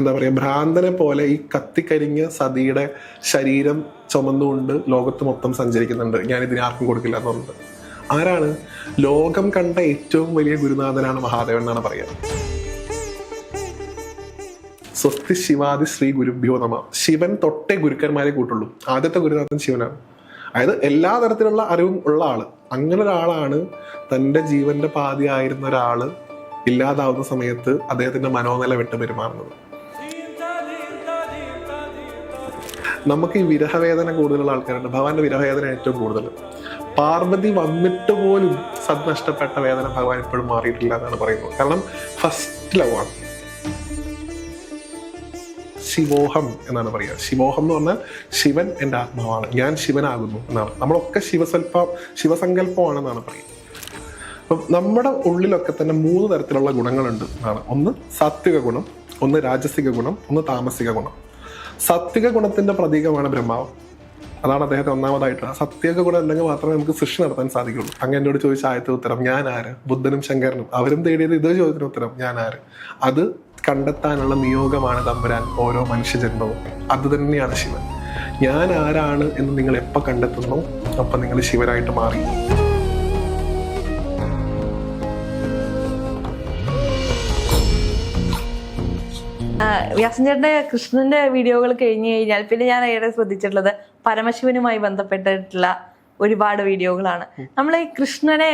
എന്താ പറയുക ഭ്രാന്തനെ പോലെ ഈ കത്തിക്കരിഞ്ഞ സതിയുടെ ശരീരം ചുമന്നുകൊണ്ട് ലോകത്ത് മൊത്തം സഞ്ചരിക്കുന്നുണ്ട്. ഞാൻ ഇതിന് ആർക്കും കൊടുക്കില്ല എന്നുണ്ട് ആരാണ്? ലോകം കണ്ട ഏറ്റവും വലിയ ഗുരുനാഥനാണ് മഹാദേവൻ എന്നാണ് പറയുക. സ്വസ്തി ശിവാദി ശ്രീ ഗുരുഭ്യോ നമ. ശിവൻ തൊട്ടേ ഗുരുക്കന്മാരെ കൂട്ടുള്ളൂ. ആദ്യത്തെ ഗുരുനാഥൻ ശിവനാണ്. അതായത് എല്ലാ തരത്തിലുള്ള അറിവും ഉള്ള ആൾ. അങ്ങനെ ഒരാളാണ് തന്റെ ജീവന്റെ പാതിയായിരുന്ന ഒരാൾ ഇല്ലാതാവുന്ന സമയത്ത് അദ്ദേഹത്തിന്റെ മനോനില വിട്ട് പെരുമാറുന്നത് നമുക്ക് ഈ വിരഹവേദന കൂടുതലുള്ള ആൾക്കാരുണ്ട്. ഭഗവാന്റെ വിരഹവേദന ഏറ്റവും കൂടുതൽ. പാർവതി വന്നിട്ട് പോലും സത് നഷ്ടപ്പെട്ട വേദന ഭഗവാൻ ഇപ്പോഴും മാറിയിട്ടില്ല എന്നാണ് പറയുന്നത്. കാരണം ഫസ്റ്റ് ലവ് ആണ്. ശിവോഹം എന്നാണ് പറയുക. ശിവോഹം എന്ന് പറഞ്ഞാൽ ശിവൻ എന്റെ ആത്മാവാണ്. ഞാൻ ശിവനാകുന്നു എന്നാണ്. നമ്മളൊക്കെ ശിവസൽപ്പം ശിവസങ്കല്പമാണെന്നാണ് പറയുന്നത്. അപ്പം നമ്മുടെ ഉള്ളിലൊക്കെ തന്നെ മൂന്ന് തരത്തിലുള്ള ഗുണങ്ങളുണ്ട് എന്നാണ്. ഒന്ന് സാത്വിക ഗുണം ഒന്ന് രാജസിക ഗുണം ഒന്ന് താമസിക ഗുണം. സാത്വിക ഗുണത്തിന്റെ പ്രതീകമാണ് ബ്രഹ്മാവ്. അതാണ് അദ്ദേഹത്തെ ഒന്നാമതായിട്ട് ആ സത്വിക ഗുണം ഉണ്ടെങ്കിൽ മാത്രമേ നമുക്ക് സൃഷ്ടി നടത്താൻ സാധിക്കുള്ളൂ. അങ്ങ് എന്നോട് ചോദിച്ച ആദ്യത്തെ ഉത്തരം ഞാൻ ആര്? ബുദ്ധനും ശങ്കരനും. അവരും തേടിയത് ഇതേ ചോദ്യത്തിന് ഉത്തരം ഞാൻ ആര്? അത് കണ്ടെത്താനുള്ള നിയോഗമാണ് തമ്പുരാൻ ഓരോ മനുഷ്യജന്മവും. അത് തന്നെയാണ് ശിവൻ. ഞാൻ ആരാണ് എന്ന് നിങ്ങൾ എപ്പോൾ കണ്ടെത്തുന്നു അപ്പം നിങ്ങൾ ശിവനായിട്ട് മാറി. വ്യാസഞ്ചേട്ടന്റെ കൃഷ്ണന്റെ വീഡിയോകൾ കഴിഞ്ഞു കഴിഞ്ഞാൽ പിന്നെ ഞാൻ ഏറെ ശ്രദ്ധിച്ചിട്ടുള്ളത് പരമശിവനുമായി ബന്ധപ്പെട്ടിട്ടുള്ള ഒരുപാട് വീഡിയോകളാണ്. നമ്മൾ ഈ കൃഷ്ണനെ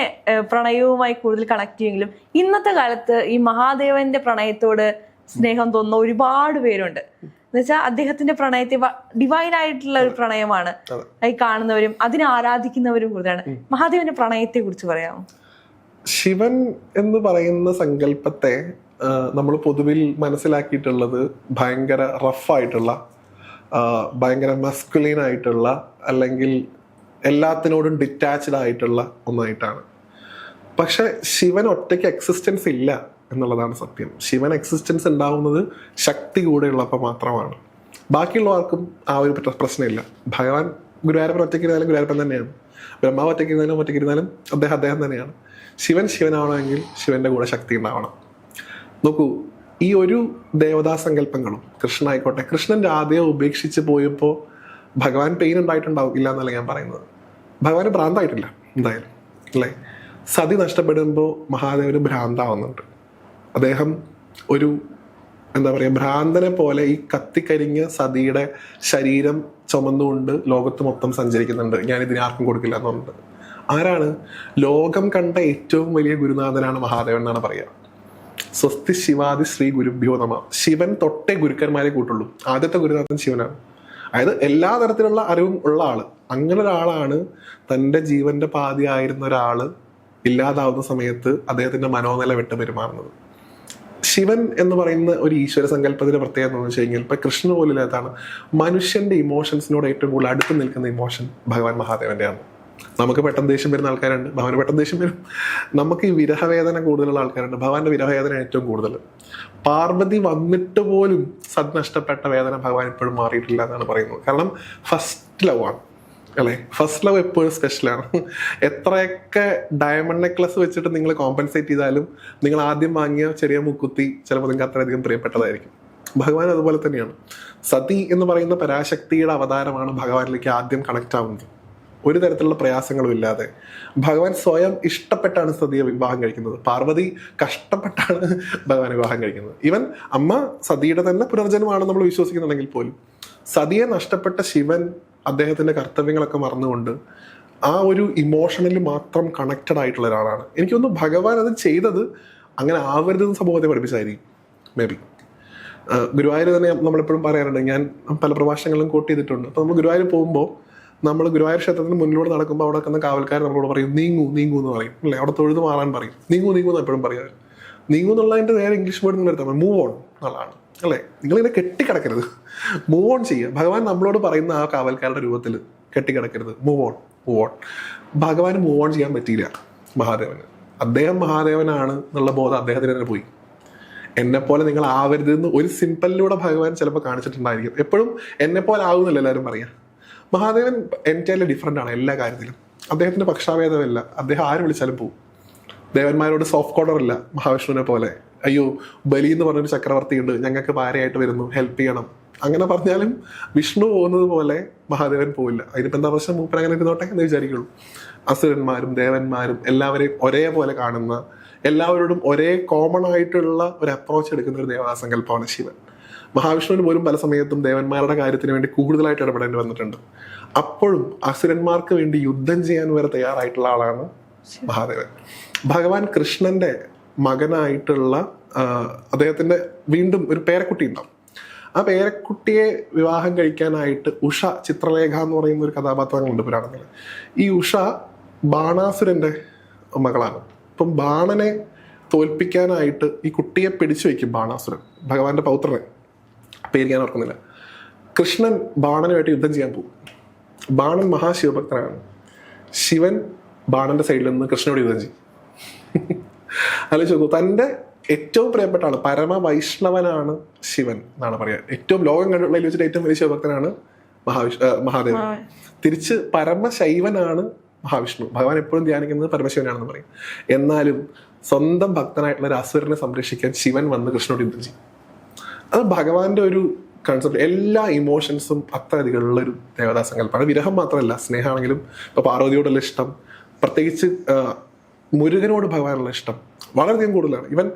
പ്രണയവുമായി കൂടുതൽ കണക്ട് ചെയ്യുമെങ്കിലും ഇന്നത്തെ കാലത്ത് ഈ മഹാദേവന്റെ പ്രണയത്തോട് സ്നേഹം തോന്നുന്ന ഒരുപാട് പേരുണ്ട്. എന്നുവെച്ചാൽ അദ്ദേഹത്തിന്റെ പ്രണയത്തെ ഡിവൈൻ ആയിട്ടുള്ള ഒരു പ്രണയമാണ്. ഈ കാണുന്നവരും അതിനെ ആരാധിക്കുന്നവരും കൂടുതലാണ്. മഹാദേവന്റെ പ്രണയത്തെ കുറിച്ച് പറയാമോ? ശിവൻ എന്ന് പറയുന്ന സങ്കല്പത്തെ നമ്മൾ പൊതുവിൽ മനസ്സിലാക്കിയിട്ടുള്ളത് ഭയങ്കര റഫായിട്ടുള്ള ഭയങ്കര മസ്കുലീൻ ആയിട്ടുള്ള അല്ലെങ്കിൽ എല്ലാത്തിനോടും ഡിറ്റാച്ച്ഡ് ആയിട്ടുള്ള ഒന്നായിട്ടാണ്. പക്ഷെ ശിവൻ ഒറ്റയ്ക്ക് എക്സിസ്റ്റൻസ് ഇല്ല എന്നുള്ളതാണ് സത്യം. ശിവൻ എക്സിസ്റ്റൻസ് ഉണ്ടാവുന്നത് ശക്തി കൂടെയുള്ളപ്പോൾ മാത്രമാണ്. ബാക്കിയുള്ളവർക്കും ആ ഒരു പ്രശ്നമില്ല. ഭഗവാൻ ഗുരുവായൂരപ്പൻ ഒറ്റയ്ക്ക് ഇരുന്നാലും ഗുരുവായൂരപ്പൻ തന്നെയാണ്. ബ്രഹ്മാവ് ഒറ്റയ്ക്ക് ഇരുന്നാലും ഒറ്റയ്ക്ക് ഇരുന്നാലും അദ്ദേഹം അദ്ദേഹം തന്നെയാണ്. ശിവൻ ശിവനാവണമെങ്കിൽ ശിവന്റെ കൂടെ ശക്തി ഉണ്ടാവണം. നോക്കൂ ഈ ഒരു ദേവതാ സങ്കല്പങ്ങളും കൃഷ്ണൻ ആയിക്കോട്ടെ കൃഷ്ണൻ രാധയെ ഉപേക്ഷിച്ച് പോയപ്പോൾ ഭഗവാൻ പെയിൻ ഉണ്ടായിട്ടുണ്ടാവും ഇല്ല എന്നല്ല ഞാൻ പറയുന്നത്. ഭഗവാന് ഭ്രാന്തായിട്ടില്ല എന്തായാലും അല്ലേ? സതി നഷ്ടപ്പെടുമ്പോൾ മഹാദേവന് ഭ്രാന്താവുന്നുണ്ട്. അദ്ദേഹം ഒരു എന്താ പറയുക ഭ്രാന്തനെ പോലെ ഈ കത്തിക്കരിഞ്ഞ സതിയുടെ ശരീരം ചുമന്നുകൊണ്ട് ലോകത്ത് മൊത്തം സഞ്ചരിക്കുന്നുണ്ട്. ഞാൻ ഇതിന് ആർക്കും കൊടുക്കില്ല എന്നുണ്ട് ആരാണ്? ലോകം കണ്ട ഏറ്റവും വലിയ ഗുരുനാഥനാണ് മഹാദേവൻ എന്നാണ് പറയുക. സ്വസ്തി ശിവാദി ശ്രീ ഗുരുഭ്യോ നമ. ശിവൻ തൊട്ടേ ഗുരുക്കന്മാരെ കൂട്ടുള്ളൂ. ആദ്യത്തെ ഗുരുനാഥൻ ശിവനാണ്. അതായത് എല്ലാ തരത്തിലുള്ള അറിവും ഉള്ള ആൾ. അങ്ങനെ ഒരാളാണ് തന്റെ ജീവന്റെ പാതിയായിരുന്ന ഒരാൾ ഇല്ലാതാവുന്ന സമയത്ത് അദ്ദേഹത്തിന്റെ മനോനില വിട്ട് പെരുമാറുന്നത്. ശിവൻ എന്ന് പറയുന്ന ഒരു ഈശ്വര സങ്കല്പത്തിന്റെ പ്രത്യേകത എന്ന് വെച്ച് കഴിഞ്ഞാൽ ഇപ്പൊ കൃഷ്ണ പോലില്ലാത്താണ് മനുഷ്യന്റെ ഇമോഷൻസിനോട് ഏറ്റവും കൂടുതൽ അടുത്ത് നിൽക്കുന്ന ഇമോഷൻ ഭഗവാൻ മഹാദേവന്റെയാണ് നമുക്ക് പെട്ടെന്ന് ദേഷ്യം വരുന്ന ആൾക്കാരുണ്ട് ഭവന് പെട്ടെന്ന് ദേഷ്യം വരും. നമുക്ക് ഈ വിരഹവേദന കൂടുതലുള്ള ആൾക്കാരുണ്ട് ഭഗവാന്റെ വിരഹവേദന ഏറ്റവും കൂടുതൽ. പാർവതി വന്നിട്ട് പോലും സത് നഷ്ടപ്പെട്ട വേദന ഭഗവാൻ ഇപ്പോഴും മാറിയിട്ടില്ല എന്നാണ് പറയുന്നത്. കാരണം ഫസ്റ്റ് ലവ് ആണ് അല്ലേ? ഫസ്റ്റ് ലവ് എപ്പോഴും സ്പെഷ്യലാണ് എത്രയൊക്കെ ഡയമണ്ട് നെക്ലസ് വെച്ചിട്ട് നിങ്ങൾ കോമ്പൻസേറ്റ് ചെയ്താലും നിങ്ങൾ ആദ്യം വാങ്ങിയ ചെറിയ മുക്കുത്തി ചിലപ്പോൾ നിങ്ങൾക്ക് അത്രയധികം പ്രിയപ്പെട്ടതായിരിക്കും. ഭഗവാൻ അതുപോലെ തന്നെയാണ്. സതി എന്ന് പറയുന്ന പരാശക്തിയുടെ അവതാരമാണ് ഭഗവാനിലേക്ക് ആദ്യം കണക്ട് ആവുന്നത്. ഒരു തരത്തിലുള്ള പ്രയാസങ്ങളും ഇല്ലാതെ. ഭഗവാൻ സ്വയം ഇഷ്ടപ്പെട്ടാണ് സതിയെ വിവാഹം കഴിക്കുന്നത്. പാർവതി കഷ്ടപ്പെട്ടാണ് ഭഗവാൻ വിവാഹം കഴിക്കുന്നത്. ഈവൻ അമ്മ സതിയുടെ തന്നെ പുനർജന്മമാണെന്ന് നമ്മൾ വിശ്വസിക്കുന്നുണ്ടെങ്കിൽ പോലും സതിയെ നഷ്ടപ്പെട്ട ശിവൻ അദ്ദേഹത്തിന്റെ കർത്തവ്യങ്ങളൊക്കെ മറന്നുകൊണ്ട് ആ ഒരു ഇമോഷണലി മാത്രം കണക്റ്റഡ് ആയിട്ടുള്ള ഒരാളാണ്. എനിക്ക് തോന്നുന്നു ഭഗവാൻ അത് ചെയ്തത് അങ്ങനെ ആവരുതെന്ന് സമൂഹത്തെ പഠിപ്പിച്ചായിരിക്കും മേ ബി ഗുരുവായൂർ തന്നെ നമ്മളെപ്പോഴും പറയാറുണ്ട് ഞാൻ പല പ്രഭാഷണങ്ങളും കോട്ട് ചെയ്തിട്ടുണ്ട്. അപ്പോൾ നമ്മൾ ഗുരുവായൂർ പോകുമ്പോൾ നമ്മൾ ഗുരുവായൂർ ക്ഷേത്രത്തിന് മുന്നിലൂടെ നടക്കുമ്പോൾ അവിടെ നിൽക്കുന്ന കാവൽക്കാർ നമ്മളോട് പറയും നീങ്ങൂ നീങ്ങൂ എന്ന് പറയും അല്ലേ? അവിടെ തൊഴുത് മാറാൻ പറയും. നീങ്ങൂ നീങ്ങൂ എന്ന് എപ്പോഴും പറയാറ്. നീങ്ങൂ എന്നുള്ളതിന്റെ നേരെ ഇംഗ്ലീഷ് വേർഡ് നിങ്ങൾ എടുത്താൽ മൂവ് ഓൺ എന്നുള്ളതാണ് അല്ലേ? നിങ്ങളിങ്ങനെ കെട്ടിക്കിടക്കരുത്. മൂവ് ഓൺ ചെയ്യുക. ഭഗവാൻ നമ്മളോട് പറയുന്ന ആ കാവൽക്കാരുടെ രൂപത്തിൽ കെട്ടിക്കിടക്കരുത്. മൂവ് ഓൺ മൂവ് ഓൺ ഭഗവാന് മൂവ് ഓൺ ചെയ്യാൻ പറ്റിയില്ല മഹാദേവന്. അദ്ദേഹം മഹാദേവനാണ് എന്നുള്ള ബോധം അദ്ദേഹത്തിന് തന്നെ പോയി. എന്നെപ്പോലെ നിങ്ങൾ ആവരുത് എന്ന് ഒരു സിമ്പിളിലൂടെ ഭഗവാൻ ചിലപ്പോൾ കാണിച്ചിട്ടുണ്ടായിരിക്കും. എപ്പോഴും എന്നെപ്പോലെ പോലെ ആവുന്നില്ല എല്ലാവരും പറയാം. മഹാദേവൻ എന്റെ ഡിഫറെന്റ് ആണ് എല്ലാ കാര്യത്തിലും. അദ്ദേഹത്തിന്റെ പക്ഷാഭേദമല്ല. അദ്ദേഹം ആര് വിളിച്ചാലും പോകും ദേവന്മാരോട് സോഫ്റ്റ് കോർണർ അല്ല മഹാവിഷ്ണുവിനെ പോലെ. അയ്യോ ബലി എന്ന് പറഞ്ഞൊരു ചക്രവർത്തി ഉണ്ട് ഞങ്ങൾക്ക് ഭാര്യയായിട്ട് വരുന്നു. ഹെൽപ്പ് ചെയ്യണം. അങ്ങനെ പറഞ്ഞാലും വിഷ്ണു പോകുന്നത് പോലെ മഹാദേവൻ പോവില്ല. അതിനിപ്പോൾ എന്താ പ്രശ്നം? മൂപ്പൻ അങ്ങനെ ഇരുന്നോട്ടെ എന്ന് വിചാരിക്കുള്ളൂ. അസുരന്മാരും ദേവന്മാരും എല്ലാവരെയും ഒരേപോലെ കാണുന്ന എല്ലാവരോടും ഒരേ കോമൺ ആയിട്ടുള്ള ഒരു അപ്രോച്ച് എടുക്കുന്ന ഒരു ദേവാസങ്കല്പമാണ് ശിവൻ. മഹാവിഷ്ണുവിന് പോലും പല സമയത്തും ദേവന്മാരുടെ കാര്യത്തിന് വേണ്ടി കൂടുതലായിട്ട് ഇടപെടേണ്ടി വന്നിട്ടുണ്ട്. അപ്പോഴും അസുരന്മാർക്ക് വേണ്ടി യുദ്ധം ചെയ്യാൻ വരെ തയ്യാറായിട്ടുള്ള ആളാണ് മഹാദേവൻ. ഭഗവാൻ കൃഷ്ണന്റെ മകനായിട്ടുള്ള അദ്ദേഹത്തിന്റെ വീണ്ടും ഒരു പേരക്കുട്ടി ഉണ്ടാവും. ആ പേരക്കുട്ടിയെ വിവാഹം കഴിക്കാനായിട്ട് ഉഷ ചിത്രലേഖ എന്ന് പറയുന്ന ഒരു കഥാപാത്രങ്ങളുണ്ട് പുരാണത്തിൽ. ഈ ഉഷ ബാണാസുരന്റെ മകളാണ്. അപ്പം ബാണനെ തോൽപ്പിക്കാനായിട്ട് ഈ കുട്ടിയെ പിടിച്ചു വയ്ക്കും ബാണാസുരൻ ഭഗവാന്റെ പൗത്രനെ. പേര് ഞാൻ ഓർക്കുന്നില്ല. കൃഷ്ണൻ ബാണനുമായിട്ട് യുദ്ധം ചെയ്യാൻ പോകും. ബാണൻ മഹാശിവഭക്തനാണ്. ശിവൻ ബാണന്റെ സൈഡിൽ നിന്ന് കൃഷ്ണനോട് യുദ്ധം ചെയ്യും. ആലോചിച്ച് നോക്കൂ തന്റെ ഏറ്റവും പ്രിയപ്പെട്ട ആൾ പരമവൈഷ്ണവനാണ് ശിവൻ എന്നാണ് പറയുക. ഏറ്റവും ലോകം കണ്ടുള്ളതിൽ വെച്ചിട്ട് ഏറ്റവും വലിയ ശിവഭക്തനാണ് മഹാവിഷ്ണു മഹാദേവൻ. തിരിച്ച് പരമശൈവനാണ് മഹാവിഷ്ണു. ഭഗവാൻ എപ്പോഴും ധ്യാനിക്കുന്നത് പരമശിവനാണെന്ന് പറയും. എന്നാലും സ്വന്തം ഭക്തനായിട്ടുള്ള ഒരു അസുരനെ സംരക്ഷിക്കാൻ ശിവൻ വന്ന് കൃഷ്ണനോട് യുദ്ധം ചെയ്യും. അത് ഭഗവാന്റെ ഒരു കൺസെപ്റ്റ് എല്ലാ ഇമോഷൻസും അത്രയധികമുള്ള ഒരു ദേവതാ സങ്കല്പമാണ് വിരഹം മാത്രമല്ല സ്നേഹമാണെങ്കിലും ഇപ്പൊ പാർവതിയോടുള്ള ഇഷ്ടം പ്രത്യേകിച്ച് മുരുകനോട് ഭഗവാനുള്ള ഇഷ്ടം വളരെയധികം കൂടുതലാണ്. ഇവൻ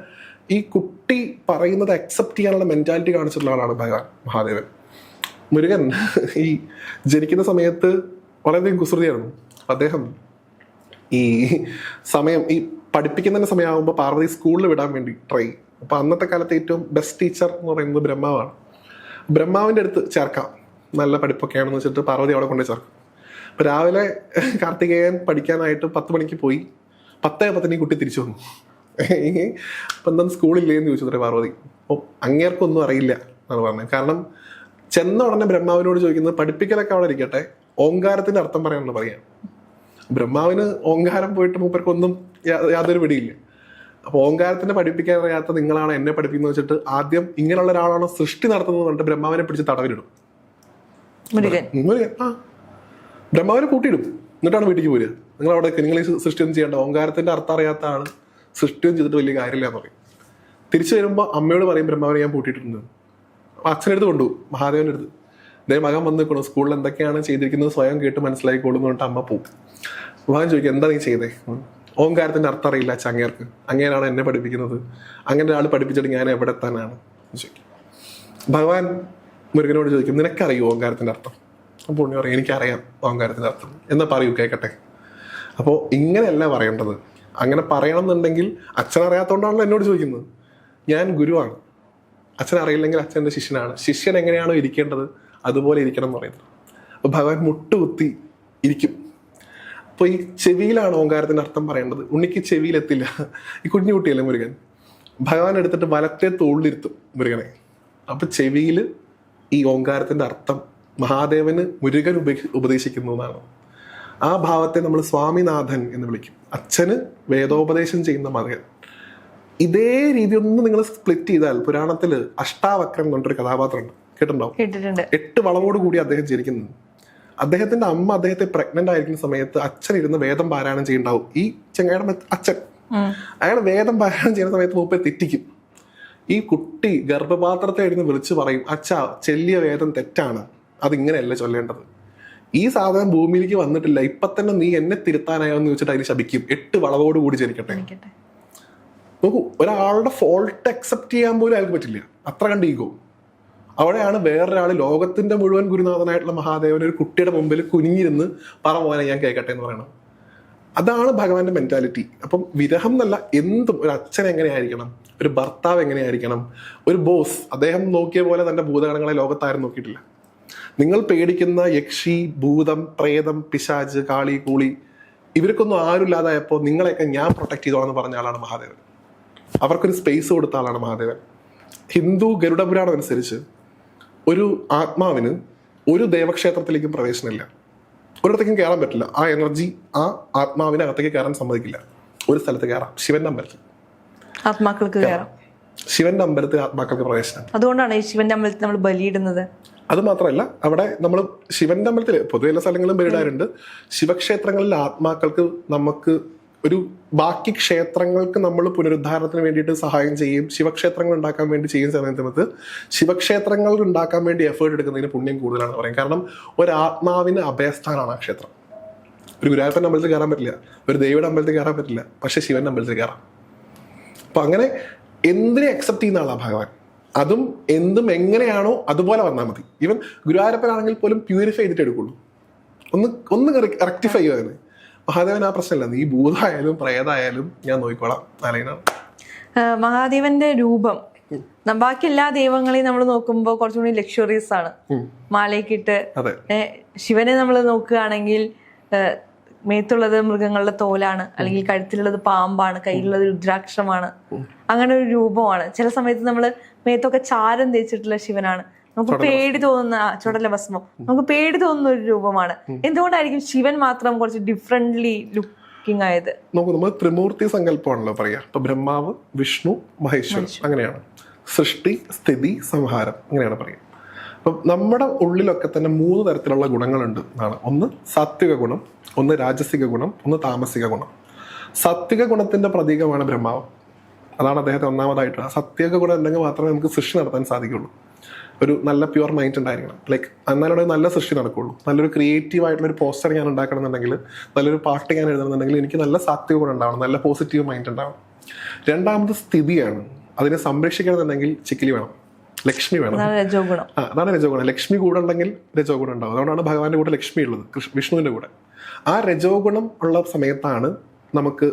ഈ കുട്ടി പറയുന്നത് അക്സെപ്റ്റ് ചെയ്യാനുള്ള മെന്റാലിറ്റി കാണിച്ചിട്ടുള്ള ആളാണ് ഭഗവാൻ മഹാദേവൻ. മുരുകൻ ഈ ജനിക്കുന്ന സമയത്ത് വളരെയധികം കുസൃതിയായിരുന്നു. അദ്ദേഹം ഈ സമയം ഈ പഠിപ്പിക്കുന്ന സമയമാകുമ്പോൾ പാർവതി സ്കൂളിൽ വിടാൻ വേണ്ടി ട്രൈ അപ്പൊ അന്നത്തെ കാലത്ത് ഏറ്റവും ബെസ്റ്റ് ടീച്ചർ എന്ന് പറയുന്നത് ബ്രഹ്മാവാണ്. ബ്രഹ്മാവിന്റെ അടുത്ത് ചേർക്കാം. നല്ല പഠിപ്പൊക്കെയാണെന്ന് വെച്ചിട്ട് പാർവതി അവിടെ കൊണ്ടു ചേർക്കും. അപ്പോൾ രാവിലെ കാർത്തികേയൻ പഠിക്കാനായിട്ട് പത്ത് മണിക്ക് പോയി. പത്തേ പത്തിന് കുട്ടി തിരിച്ചു വന്നു. അപ്പൊ എന്താ സ്കൂളില്ലേ എന്ന് ചോദിച്ചു പാർവതി. അപ്പോൾ അങ്ങേർക്കൊന്നും അറിയില്ല എന്നാണ് പറഞ്ഞത്. കാരണം ചെന്ന ഉടനെ ബ്രഹ്മാവിനോട് ചോദിക്കുന്നത് പഠിപ്പിക്കലൊക്കെ അവിടെ ഇരിക്കട്ടെ ഓങ്കാരത്തിന്റെ അർത്ഥം പറയാനുള്ള പറയാം ബ്രഹ്മാവിന് ഓങ്കാരം പോയിട്ട് മൂപ്പർക്കൊന്നും യാതൊരു പിടിയില്ല. അപ്പൊ ഓങ്കാരത്തിന്റെ പഠിപ്പിക്കാൻ അറിയാത്ത നിങ്ങളാണ് എന്നെ പഠിപ്പിക്കുന്നത് വെച്ചിട്ട് ആദ്യം ഇങ്ങനെയുള്ള ഒരാളാണ് സൃഷ്ടി നടത്തുന്നത് പറഞ്ഞിട്ട് ബ്രഹ്മാവിനെ പിടിച്ച് തടവിലിടും. ആ. ബ്രഹ്മാവിനെ കൂട്ടിയിടും. എന്നിട്ടാണ് വീട്ടിലേക്ക് പോരുക. നിങ്ങൾ അവിടെ നിങ്ങൾ ഈ സൃഷ്ടി ഒന്നും ചെയ്യേണ്ട. ഓങ്കാരത്തിന്റെ അർത്ഥം അറിയാത്ത ആൾ സൃഷ്ടിയൊന്നും ചെയ്തിട്ട് വലിയ കാര്യമില്ല എന്ന് പറയും. തിരിച്ചു വരുമ്പോൾ അമ്മയോട് പറയും ബ്രഹ്മാവിനെ ഞാൻ പൂട്ടിയിട്ടുണ്ട് അച്ഛനെടുത്ത് കൊണ്ടുപോകും മഹാദേവന്റെ അടുത്ത്. ദേ മകൻ വന്ന് നിൽക്കണം സ്കൂളിൽ എന്തൊക്കെയാണ് ചെയ്തിരിക്കുന്നത് സ്വയം കേട്ട് മനസ്സിലാക്കിക്കോളും എന്ന് പറഞ്ഞിട്ട് അമ്മ പോകും മകൻ ചോദിക്കും എന്താ നീ ചെയ്തേ? ഉം. ഓങ്കാരത്തിന്റെ അർത്ഥം അറിയില്ല ചങ്ങേർക്ക് അങ്ങനെയാണ് എന്നെ പഠിപ്പിക്കുന്നത്. അങ്ങനെ ഒരാൾ പഠിപ്പിച്ചിട്ട് ഞാൻ എവിടെ എത്താനാണ്? ചോദിക്കും. ഭഗവാൻ മുരുകനോട് ചോദിക്കും നിനക്കറിയോ ഓങ്കാരത്തിന്റെ അർത്ഥം? അപ്പോൾ ഉണ്ണി പറയും എനിക്കറിയാം ഓങ്കാരത്തിന്റെ അർത്ഥം. എന്നാ പറയൂ കേൾക്കട്ടെ അപ്പോൾ ഇങ്ങനെയല്ല പറയേണ്ടത്. അങ്ങനെ പറയണം എന്നുണ്ടെങ്കിൽ അച്ഛൻ അറിയാത്തതുകൊണ്ടാണല്ലോ എന്നോട് ചോദിക്കുന്നത്. ഞാൻ ഗുരുവാണ്. അച്ഛൻ അറിയില്ലെങ്കിൽ അച്ഛന്റെ ശിഷ്യനാണ്. ശിഷ്യൻ എങ്ങനെയാണോ ഇരിക്കേണ്ടത് അതുപോലെ ഇരിക്കണം എന്ന് പറയുന്നത്. അപ്പോൾ ഭഗവാൻ മുട്ടുകുത്തി ഇരിക്കും. അപ്പോൾ ഈ ചെവിയിലാണ് ഓങ്കാരത്തിന്റെ അർത്ഥം പറയേണ്ടത്? ഉണ്ണിക്ക് ചെവിയിലെത്തില്ല. ഈ കുഞ്ഞു കുട്ടിയല്ലേ മുരുകൻ? ഭഗവാൻ എടുത്തിട്ട് വലത്തെ തോളിലിരുത്തും മുരുകനെ. അപ്പൊ ചെവിയിൽ ഈ ഓങ്കാരത്തിന്റെ അർത്ഥം മഹാദേവന് മുരുകൻ ഉപ- ഉപദേശിക്കുന്നു എന്നാണ് ആ ഭാവത്തെ നമ്മൾ സ്വാമിനാഥൻ എന്ന് വിളിക്കും. അച്ഛന് വേദോപദേശം ചെയ്യുന്ന മകൻ. ഇതേ രീതി ഒന്ന് നിങ്ങൾ സ്പ്ലിറ്റ് ചെയ്താൽ പുരാണത്തിൽ അഷ്ടാവക്രം കൊണ്ടൊരു കഥാപാത്രമുണ്ട്. കേട്ടിട്ടുണ്ടാവും കേട്ടിട്ടുണ്ട്. എട്ട് വളവോട് കൂടി അദ്ദേഹം ജനിക്കുന്നത് അദ്ദേഹത്തിന്റെ അമ്മ അദ്ദേഹത്തെ പ്രഗ്നന്റ് ആയിരിക്കുന്ന സമയത്ത് അച്ഛൻ ഇരുന്ന് വേദം പാരായണം ചെയ്യണ്ടാവും. ഈ ചെങ്ങായുടെ അച്ഛൻ. അയാൾ വേദം പാരായണം ചെയ്യുന്ന സമയത്ത് മൂപ്പെ തെറ്റിക്കും. ഈ കുട്ടി ഗർഭപാത്രത്തെ ഇരുന്ന് വിളിച്ചു പറയും അച്ഛാ ചെല്ലിയ വേദം തെറ്റാണ്. അതിങ്ങനെയല്ല ചൊല്ലേണ്ടത്. ഈ സാധനം ഭൂമിയിലേക്ക് വന്നിട്ടില്ല. ഇപ്പൊ തന്നെ നീ എന്നെ തിരുത്താനായോ എന്ന് ചോദിച്ചിട്ട് അതിന് ശപിക്കും. എട്ട് വളവോട് കൂടി ജനിക്കട്ടെ. നോക്കൂ ഒരാളുടെ ഫോൾട്ട് അക്സെപ്റ്റ് ചെയ്യാൻ പോലും അയാൾക്ക് പറ്റില്ല. അത്ര കണ്ട് ഈഗോ അവിടെയാണ് വേറൊരാൾ ലോകത്തിന്റെ മുഴുവൻ ഗുരുനാഥനായിട്ടുള്ള മഹാദേവൻ ഒരു കുട്ടിയുടെ മുമ്പിൽ കുനിഞ്ഞിരുന്ന് പറ പോലെ ഞാൻ കേൾക്കട്ടെ എന്ന് പറയണം. അതാണ് ഭഗവാന്റെ മെന്റാലിറ്റി അപ്പം വിരഹം എന്നല്ല എന്തും ഒരു അച്ഛൻ എങ്ങനെയായിരിക്കണം ഒരു ഭർത്താവ് എങ്ങനെയായിരിക്കണം ഒരു ബോസ് അദ്ദേഹം നോക്കിയ പോലെ തന്റെ ഭൂതഗണങ്ങളെ ലോകത്താരും നോക്കിയിട്ടില്ല. നിങ്ങൾ പേടിക്കുന്ന യക്ഷി ഭൂതം പ്രേതം പിശാജ് കാളി കൂളി ഇവർക്കൊന്നും ആരുമില്ലാതായപ്പോൾ നിങ്ങളെയൊക്കെ ഞാൻ പ്രൊട്ടക്ട് ചെയ്തോളാം എന്ന് പറഞ്ഞ ആളാണ് മഹാദേവൻ. അവർക്കൊരു സ്പേസ് കൊടുത്ത ആളാണ് മഹാദേവൻ. ഹിന്ദു ഗരുഡപുരാണം അനുസരിച്ച് ഒരു ആത്മാവിന് ഒരു ദേവക്ഷേത്രത്തിലേക്കും പ്രവേശനമില്ല. ഒരിടത്തേക്കും കയറാൻ പറ്റില്ല. ആ എനർജി ആ ആത്മാവിനെ അകത്തേക്ക് കയറാൻ സമ്മതിക്കില്ല. ഒരു സ്ഥലത്ത് കയറാം ശിവന്റെ അമ്പലത്തിൽ. ആത്മാക്കൾക്ക് കയറാം ശിവന്റെ അമ്പലത്തിൽ ആത്മാക്കൾക്ക് പ്രവേശനം. അതുകൊണ്ടാണ് ഈ ശിവന്റെ അമ്പലത്തിൽ നമ്മൾ ബലിയിടുന്നത്. അത് മാത്രമല്ല അവിടെ നമ്മൾ ശിവന്റെ അമ്പലത്തിൽ പൊതുവെ എല്ലാ സ്ഥലങ്ങളിലും ബലിയിടാറുണ്ട്. ശിവക്ഷേത്രങ്ങളിൽ ആത്മാക്കൾക്ക് നമുക്ക് ഒരു ബാക്കി ക്ഷേത്രങ്ങൾക്ക് നമ്മൾ പുനരുദ്ധാരണത്തിന് വേണ്ടിയിട്ട് സഹായം ചെയ്യും ശിവക്ഷേത്രങ്ങൾ ഉണ്ടാക്കാൻ വേണ്ടി ചെയ്യുന്ന സമയത്ത് ശിവക്ഷേത്രങ്ങൾ ഉണ്ടാക്കാൻ വേണ്ടി എഫേർട്ട് എടുക്കുന്നതിന് പുണ്യം കൂടുതലാണ് പറയും. കാരണം ഒരു ആത്മാവിന് അഭയസ്ഥാനാണ് ആ ക്ഷേത്രം. ഒരു ഗുരുവായൂരപ്പൻ അമ്പലത്തിൽ കയറാൻ പറ്റില്ല ഒരു ദേവിയുടെ അമ്പലത്തിൽ കയറാൻ പറ്റില്ല പക്ഷെ ശിവന്റെ അമ്പലത്തിൽ കയറാം. അപ്പൊ അങ്ങനെ എന്തിനെ അക്സെപ്റ്റ് ചെയ്യുന്ന ആളാ ഭഗവാൻ? അതും എന്തും എങ്ങനെയാണോ അതുപോലെ വന്നാൽ മതി. ഈവൻ ഗുരുവായൂരപ്പനാണെങ്കിൽ പോലും പ്യൂരിഫൈ ചെയ്തിട്ട് എടുക്കുള്ളൂ. ഒന്ന് ഒന്ന് റെക്ടിഫൈ ചെയ്യുക മഹാദേവൻ ആ പ്രശ്നമില്ല. നീ ഭൂതമായാലും പ്രേതായാലും ഞാൻ നോക്കിക്കോളാം. അലൈനാണ് മഹാദേവന്റെ രൂപം. ബാക്കി എല്ലാ ദൈവങ്ങളെയും നമ്മൾ നോക്കുമ്പോൾ കുറച്ചുകൂടി ലക്ഷറീസ് ആണ്. മാലയ്ക്കിട്ട് ശിവനെ നമ്മൾ നോക്കുകയാണെങ്കിൽ മേത്തുള്ളത് മൃഗങ്ങളുടെ തോലാണ് അല്ലെങ്കിൽ കഴുത്തിലുള്ളത് പാമ്പാണ് കയ്യിലുള്ളത് രുദ്രാക്ഷമാണ്. അങ്ങനെ ഒരു രൂപമാണ്. ചില സമയത്ത് നമ്മൾ മേത്തൊക്കെ ചാരം തേച്ചിട്ടുള്ള ശിവനാണ്. നമുക്ക് പേടി തോന്നുന്ന ചുടല ഭസ്മം നമുക്ക് പേടി തോന്നുന്ന ഒരു രൂപമാണ്. എന്തുകൊണ്ടായിരിക്കും ശിവൻ മാത്രം കുറച്ച് ഡിഫറെന്റ്ലി ലുക്കിംഗ് ആയത്? നോക്കൂ നമ്മൾ ത്രിമൂർത്തി സങ്കല്പമാണല്ലോ പറയാ. ഇപ്പൊ ബ്രഹ്മാവ് വിഷ്ണു മഹേശ്വരൻ അങ്ങനെയാണ്. സൃഷ്ടി സ്ഥിതി സംഹാരം അങ്ങനെയാണ് പറയുക അപ്പം നമ്മുടെ ഉള്ളിലൊക്കെ തന്നെ മൂന്ന് തരത്തിലുള്ള ഗുണങ്ങളുണ്ട് എന്നാണ്. ഒന്ന് സാത്വിക ഗുണം ഒന്ന് രാജസിക ഗുണം ഒന്ന് താമസിക ഗുണം. സത്വിക ഗുണത്തിന്റെ പ്രതീകമാണ് ബ്രഹ്മാവ്. അതാണ് അദ്ദേഹത്തെ ഒന്നാമതായിട്ട്. ആ സത്വിക ഗുണം ഉണ്ടെങ്കിൽ മാത്രമേ നമുക്ക് സൃഷ്ടി നടത്താൻ സാധിക്കുള്ളൂ. ഒരു നല്ല പ്യുവർ മൈൻഡ് ഉണ്ടായിരിക്കണം. ലൈക്ക് എന്നാലും ഒരു നല്ല സൃഷ്ടി നടക്കുള്ളൂ. നല്ലൊരു ക്രിയേറ്റീവ് ആയിട്ടുള്ള ഒരു പോസ്റ്റർ ഞാൻ ഉണ്ടാക്കണമെന്നുണ്ടെങ്കിൽ നല്ലൊരു പാട്ട് ഞാൻ എഴുതണമെന്നുണ്ടെങ്കിൽ എനിക്ക് നല്ല സാത്വിക ഗുണം ഉണ്ടാവണം നല്ല പോസിറ്റീവ് മൈൻഡ് ഉണ്ടാവണം. രണ്ടാമത് സ്ഥിതിയാണ്. അതിനെ സംരക്ഷിക്കണമെന്നുണ്ടെങ്കിൽ ചിക്കിലി വേണം ലക്ഷ്മി വേണം. അതാണ് രജോ ഗുണം. ആ ഗുണം. ലക്ഷ്മി കൂടെ ഉണ്ടെങ്കിൽ രജോ ഗുണം ഉണ്ടാവും. അതുകൊണ്ടാണ് ഭഗവാന്റെ കൂടെ ലക്ഷ്മി ഉള്ളത് വിഷ്ണുവിന്റെ കൂടെ. ആ രജോ ഗുണം ഉള്ള സമയത്താണ് നമുക്ക്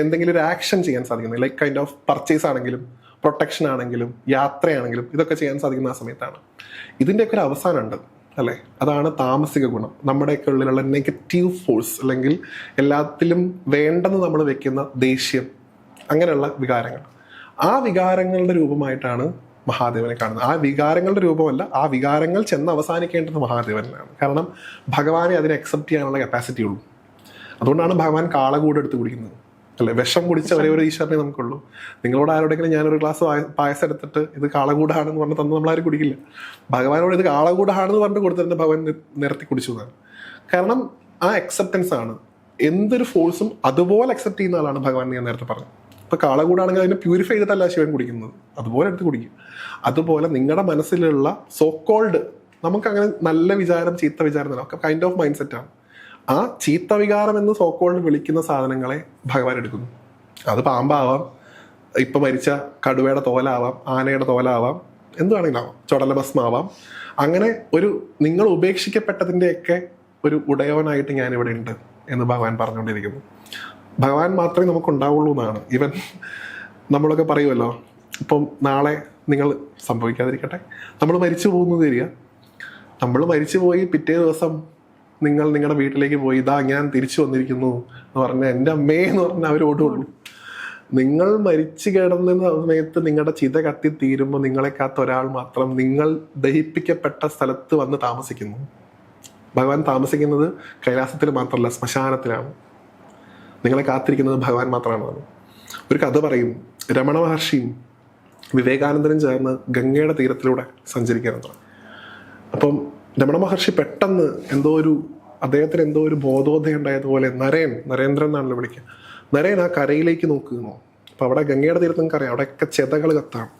എന്തെങ്കിലും ഒരു ആക്ഷൻ ചെയ്യാൻ സാധിക്കുന്നത്. ലൈക്ക് കൈൻഡ് ഓഫ് പർച്ചേസ് ആണെങ്കിലും പ്രൊട്ടക്ഷൻ ആണെങ്കിലും യാത്രയാണെങ്കിലും ഇതൊക്കെ ചെയ്യാൻ സാധിക്കുന്ന ആ സമയത്താണ്. ഇതിന്റെയൊക്കെ ഒരു അവസാനമുണ്ട് അല്ലേ? അതാണ് താമസിക ഗുണം. നമ്മുടെയൊക്കെ ഉള്ളിലുള്ള നെഗറ്റീവ് ഫോഴ്സ് അല്ലെങ്കിൽ എല്ലാത്തിലും വേണ്ടെന്ന് നമ്മൾ വെക്കുന്ന ദേഷ്യം അങ്ങനെയുള്ള വികാരങ്ങൾ. ആ വികാരങ്ങളുടെ രൂപമായിട്ടാണ് മഹാദേവനെ കാണുന്നത്. ആ വികാരങ്ങളുടെ രൂപമല്ല ആ വികാരങ്ങൾ ചെന്ന് അവസാനിക്കേണ്ടത് മഹാദേവനിലാണ്. കാരണം ഭഗവാനെ അതിനെ അക്സെപ്റ്റ് ചെയ്യാനുള്ള കപ്പാസിറ്റി ഉള്ളൂ. അതുകൊണ്ടാണ് ഭഗവാൻ കാളകൂടെടുത്ത് കുടിക്കുന്നത് അല്ലെ? വിഷം കുടിച്ച ഒരേ ഒരു ഈശ്വരനെ നമുക്കുള്ളൂ. നിങ്ങളോട് ആരോടെങ്കിലും ഞാനൊരു ഗ്ലാസ് പായ- പായസം എടുത്തിട്ട് ഇത് കാളകൂടാണെന്ന് പറഞ്ഞ് തന്നെ നമ്മളാരും കുടിക്കില്ല. ഭഗവാനോട് ഇത് കാളകൂടാണെന്ന് പറഞ്ഞ് കൊടുത്തിട്ട് ഭഗവാൻ നിരത്തി കുടിച്ചു എന്നാണ്. കാരണം ആ അക്സെപ്റ്റൻസ് ആണ്. എന്തൊരു ഫോഴ്സും അതുപോലെ അക്സെപ്റ്റ് ചെയ്യുന്ന ആളാണ് ഭഗവാൻ ഞാൻ നേരത്തെ പറഞ്ഞു. ഇപ്പൊ കാളകൂടാണെങ്കിൽ അതിനെ പ്യൂരിഫൈ ചെയ്തിട്ടല്ല ശിവൻ കുടിക്കുന്നത്. അതുപോലെ എടുത്ത് കുടിക്കും. അതുപോലെ നിങ്ങളുടെ മനസ്സിലുള്ള സോ കോൾഡ് നമുക്ക് അങ്ങനെ നല്ല വിചാരം ചീത്ത വിചാരം ഒക്കെ കൈൻഡ് ഓഫ് മൈൻഡ് സെറ്റ് ആണ്. ആ ചീത്ത വികാരം എന്ന് സോക്കോളിൽ വിളിക്കുന്ന സാധനങ്ങളെ ഭഗവാൻ എടുക്കുന്നു. അത് പാമ്പാവാം ഇപ്പം മരിച്ച കടുവയുടെ തോലാവാം ആനയുടെ തോലാവാം എന്ത് വേണമെങ്കിലും ആവാം. ചുടലഭസ്മാവാം അങ്ങനെ ഒരു നിങ്ങൾ ഉപേക്ഷിക്കപ്പെട്ടതിന്റെയൊക്കെ ഒരു ഉടയവനായിട്ട് ഞാൻ ഇവിടെ ഉണ്ട് എന്ന് ഭഗവാൻ പറഞ്ഞുകൊണ്ടിരിക്കുന്നു. ഭഗവാൻ മാത്രമേ നമുക്ക് ഉണ്ടാവുള്ളൂ എന്നാണ്. ഇവൻ നമ്മളൊക്കെ പറയുമല്ലോ ഇപ്പം നാളെ നിങ്ങൾ സംഭവിക്കാതിരിക്കട്ടെ. നമ്മൾ മരിച്ചു പോകുന്നത് തരിക നമ്മൾ മരിച്ചു പോയി പിറ്റേ ദിവസം നിങ്ങൾ നിങ്ങളുടെ വീട്ടിലേക്ക് പോയി ഇതാ ഞാൻ തിരിച്ചു വന്നിരിക്കുന്നു എന്ന് പറഞ്ഞ എന്റെ അമ്മേ എന്ന് പറഞ്ഞാൽ അവർ ഓടുകയുള്ളൂ നിങ്ങൾ മരിച്ചു കിടന്ന സമയത്ത് നിങ്ങളുടെ ചിത കത്തി തീരുമ്പോൾ നിങ്ങളെ കാത്ത ഒരാൾ മാത്രം നിങ്ങൾ ദഹിപ്പിക്കപ്പെട്ട സ്ഥലത്ത് വന്ന് താമസിക്കുന്നു. ഭഗവാൻ താമസിക്കുന്നത് കൈലാസത്തിൽ മാത്രമല്ല ശ്മശാനത്തിലാണ്. നിങ്ങളെ കാത്തിരിക്കുന്നത് ഭഗവാൻ മാത്രമാണ് ഒരു കഥ പറയും. രമണ മഹർഷിയും വിവേകാനന്ദനും ചേർന്ന് ഗംഗയുടെ തീരത്തിലൂടെ സഞ്ചരിക്കാറുണ്ട് അപ്പം രമണ മഹർഷി പെട്ടെന്ന് എന്തോ ഒരു അദ്ദേഹത്തിന് എന്തോ ഒരു ബോധോദയം ഉണ്ടായതുപോലെ നരേൻ നരേന്ദ്രൻ എന്നാണല്ലോ വിളിക്കുക. നരേൻ ആ കരയിലേക്ക് നോക്കുന്നു അപ്പം അവിടെ ഗംഗയുടെ തീരത്ത് നിങ്ങൾക്ക് അറിയാം അവിടെയൊക്കെ ചെതകൾ കത്താണ്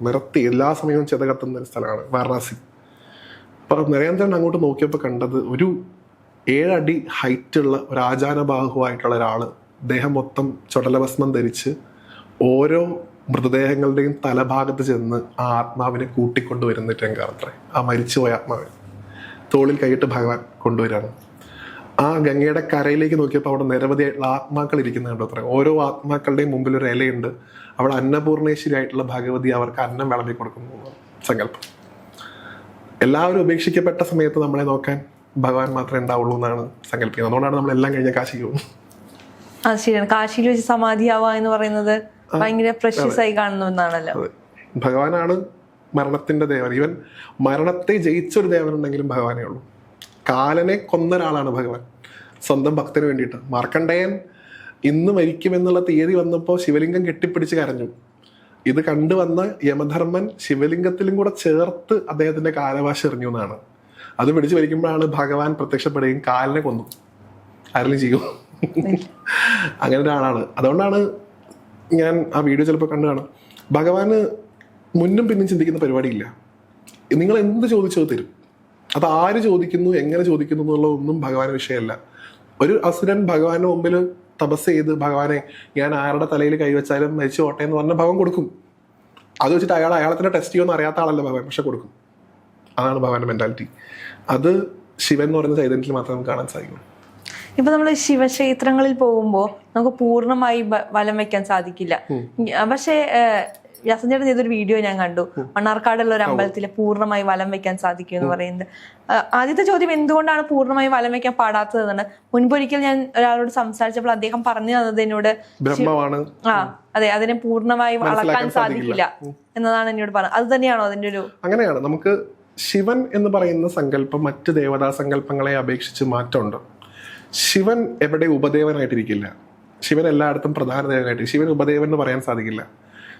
നിരത്തി എല്ലാ സമയവും ചെത കത്തുന്ന ഒരു സ്ഥലമാണ് വാരണാസി. അപ്പം നരേന്ദ്രൻ അങ്ങോട്ട് നോക്കിയപ്പോൾ കണ്ടത് ഒരു ഏഴടി ഹൈറ്റുള്ള ഒരു ആചാരബാഹുവായിട്ടുള്ള ഒരാൾ ദേഹം മൊത്തം ചുടലഭസ്മം ധരിച്ച് ഓരോ മൃതദേഹങ്ങളുടെയും തലഭാഗത്ത് ചെന്ന് ആ ആത്മാവിനെ കൂട്ടിക്കൊണ്ടുവരുന്ന രംഗാർത്രേ ആ മരിച്ചുപോയ ആത്മാവിനെ തോളിൽ കൈയിട്ട് ഭഗവാൻ കൊണ്ടുവരാണ് ആ ഗംഗയുടെ കരയിലേക്ക് നോക്കിയപ്പോൾ അവിടെ നിരവധിയായിട്ടുള്ള ആത്മാക്കൾ ഇരിക്കുന്നുണ്ട് അത്ര. ഓരോ ആത്മാക്കളുടെയും മുമ്പിൽ ഒരു ഇലയുണ്ട്. അവിടെ അന്നപൂർണേശ്വരി ആയിട്ടുള്ള ഭഗവതി അവർക്ക് അന്നം വിളമ്പി കൊടുക്കുന്നു സങ്കല്പം. എല്ലാവരും ഉപേക്ഷിക്കപ്പെട്ട സമയത്ത് നമ്മളെ നോക്കാൻ ഭഗവാൻ മാത്രമേ ഉണ്ടാവുള്ളൂ എന്നാണ് സങ്കല്പിക്കുന്നത്. അതുകൊണ്ടാണ് നമ്മൾ എല്ലാം കഴിഞ്ഞ കാശിക്ക് പോകുന്നത്. അത് ശരിയാണ് കാശിയിൽ വെച്ച് സമാധിയാവുക എന്ന് പറയുന്നത് ഭയങ്കര പ്രഷ്യസായി കാണുന്ന ഒന്നാണല്ലോ ഭഗവാനാണ് മരണത്തിന്റെ ദേവൻ. ഇവൻ മരണത്തെ ജയിച്ചൊരു ദേവനുണ്ടെങ്കിലും ഭഗവാനേ ഉള്ളൂ. കാലനെ കൊന്ന ഒരാളാണ് ഭഗവാൻ. സ്വന്തം ഭക്തന് വേണ്ടിയിട്ട്. മാർക്കണ്ഡയൻ ഇന്ന് മരിക്കുമെന്നുള്ള തീയതി വന്നപ്പോൾ ശിവലിംഗം കെട്ടിപ്പിടിച്ച് കരഞ്ഞു. ഇത് കണ്ടുവന്ന യമധർമ്മൻ ശിവലിംഗത്തിലും കൂടെ ചേർത്ത് അദ്ദേഹത്തിന്റെ കാലഭാഷ എറിഞ്ഞു എന്നാണ്. അത് പിടിച്ചു വലിക്കുമ്പോഴാണ് ഭഗവാൻ പ്രത്യക്ഷപ്പെടുകയും കാലിനെ കൊന്നു. ആരെങ്കിലും ചെയ്യും? അങ്ങനെ ഒരാളാണ്. അതുകൊണ്ടാണ് ഞാൻ ആ വീഡിയോ ചിലപ്പോൾ കണ്ടു കാണും. ഭഗവാന് മുന്നും പിന്നും ചിന്തിക്കുന്ന പരിപാടിയില്ല. നിങ്ങൾ എന്ത് ചോദിച്ചത് തരും. അത് ആര് ചോദിക്കുന്നു എങ്ങനെ ചോദിക്കുന്നു എന്നുള്ള ഒന്നും ഭഗവാൻ വിഷയമല്ല. ഒരു അസുരൻ ഭഗവാന്റെ മുമ്പിൽ തപസ് ചെയ്ത് ഭഗവാനെ ഞാൻ ആരുടെ തലയിൽ കൈവച്ചാലും മരിച്ചു പോട്ടെ എന്ന് പറഞ്ഞ ഭഗവാൻ കൊടുക്കും. അത് വെച്ചിട്ട് അയാൾ അയാളെ തന്നെ ടെസ്റ്റ് ചെയ്യുമെന്ന് അറിയാത്ത ആളല്ല ഭഗവാൻ പക്ഷെ കൊടുക്കും. അതാണ് ഭഗവാന്റെ മെന്റാലിറ്റി അത് ശിവൻ എന്ന് പറയുന്ന ചൈതന്യത്തിൽ മാത്രമേ നമുക്ക് കാണാൻ സാധിക്കും. ഇപ്പൊ നമ്മൾ ശിവക്ഷേത്രങ്ങളിൽ പോകുമ്പോൾ നമുക്ക് പൂർണമായി വലം വെക്കാൻ സാധിക്കില്ല. പക്ഷേ വ്യാസഞ്ചേട്ടൻ ചെയ്തൊരു വീഡിയോ ഞാൻ കണ്ടു. മണ്ണാർക്കാടുള്ള ഒരു അമ്പലത്തിൽ പൂർണമായി വലം വെക്കാൻ സാധിക്കും എന്ന് പറയുന്നത്. ആദ്യത്തെ ചോദ്യം എന്തുകൊണ്ടാണ് പൂർണമായി വലം വെക്കാൻ പാടാത്തതെന്നാണ്. മുൻപൊരിക്കൽ ഞാൻ ഒരാളോട് സംസാരിച്ചപ്പോൾ അദ്ദേഹം പറഞ്ഞു തന്നത് എന്നോട് ആ അതെ അതിനെ പൂർണമായി വളർത്താൻ സാധിക്കില്ല എന്നതാണ് എന്നോട് പറഞ്ഞത്. അത് തന്നെയാണോ അതിന്റെ ഒരു അങ്ങനെയാണ്. നമുക്ക് ശിവൻ എന്ന് പറയുന്ന സങ്കല്പം മറ്റ് ദേവതാ സങ്കല്പങ്ങളെ അപേക്ഷിച്ച് മാറ്റമുണ്ട്. ശിവൻ എവിടെ ഉപദേവനായിട്ടിരിക്കില്ല. ശിവൻ എല്ലായിടത്തും പ്രധാന ദേവനായിട്ട് ശിവൻ ഉപദേവൻ എന്ന് പറയാൻ സാധിക്കില്ല.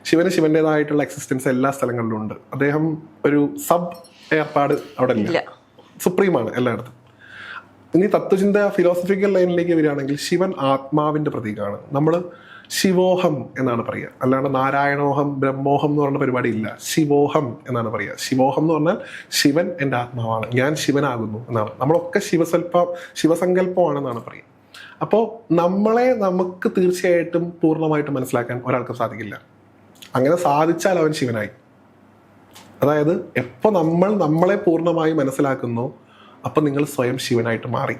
ശിവന് ശിവന്റേതായിട്ടുള്ള എക്സിസ്റ്റൻസ് എല്ലാ സ്ഥലങ്ങളിലും ഉണ്ട്. അദ്ദേഹം ഒരു സബ് ഏർപ്പാട് അവിടെ ഇല്ല. സുപ്രീമാണ് എല്ലായിടത്തും. ഇനി തത്വചിന്ത ഫിലോസഫിക്കൽ ലൈനിലേക്ക് വരികയാണെങ്കിൽ ശിവൻ ആത്മാവിന്റെ പ്രതീകമാണ്. നമ്മൾ ശിവോഹം എന്നാണ് പറയുക. അല്ലാണ്ട് നാരായണോഹം ബ്രഹ്മോഹം എന്ന് പറയുന്ന പരിപാടി ഇല്ല. ശിവോഹം എന്നാണ് പറയുക. ശിവോഹം എന്ന് പറഞ്ഞാൽ ശിവൻ എന്റെ ആത്മാവാണ്. ഞാൻ ശിവനാകുന്നു എന്നാണ്. നമ്മളൊക്കെ ശിവസൽപ്പ ശിവസങ്കല്പമാണെന്നാണ് പറയുക. അപ്പോൾ നമ്മളെ നമുക്ക് തീർച്ചയായിട്ടും പൂർണമായിട്ട് മനസ്സിലാക്കാൻ ഒരാൾക്ക് സാധിക്കില്ല. അങ്ങനെ സാധിച്ചാൽ അവൻ ശിവനായി. അതായത് എപ്പോൾ നമ്മൾ നമ്മളെ പൂർണമായി മനസ്സിലാക്കുന്നു അപ്പം നിങ്ങൾ സ്വയം ശിവനായിട്ട് മാറി.